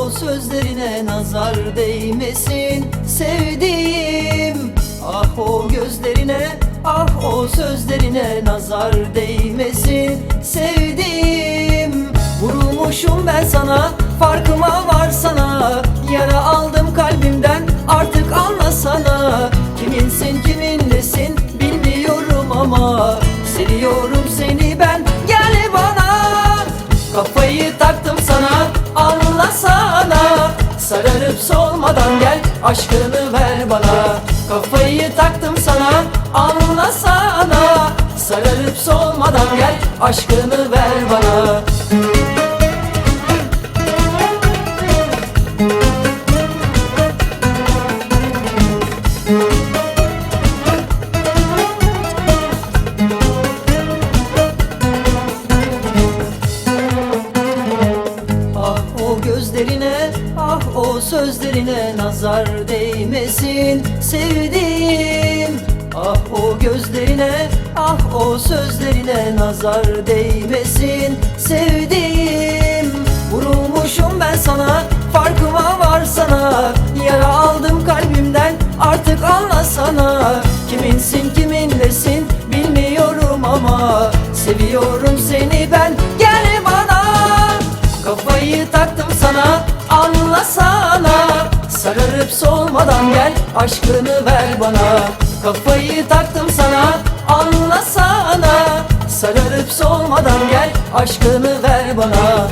o sözlerine nazar değmesin sevdiğim. Ah o gözlerine ah o sözlerine nazar değmesin sevdiğim. Vurulmuşum ben sana farkıma Kafayı taktım sana anlasana Sararıp solmadan gel aşkını ver bana. Kafayı taktım sana anlasana Sararıp solmadan gel aşkını ver bana o sözlerine nazar değmesin sevdiğim. Ah o gözlerine, ah o sözlerine nazar değmesin sevdiğim. Vurulmuşum ben sana, farkıma var sana. Yara aldım kalbimden, artık anlasana. Kiminsin kiminlesin bilmiyorum ama Seviyorum seni ben, gel bana Kafayı taktım sana anlasana Sararıp solmadan gel aşkını ver bana. Kafayı taktım sana anlasana. Sararıp solmadan gel aşkını ver bana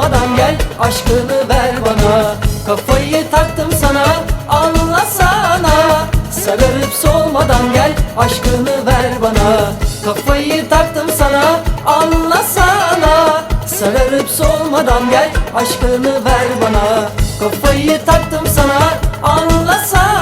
Solmadan gel aşkını ver bana. Kafayı taktım sana anlasana Sararıp solmadan gel aşkını ver bana. Kafayı taktım sana anlasana Sararıp solmadan gel aşkını ver bana. Kafayı taktım sana anlasana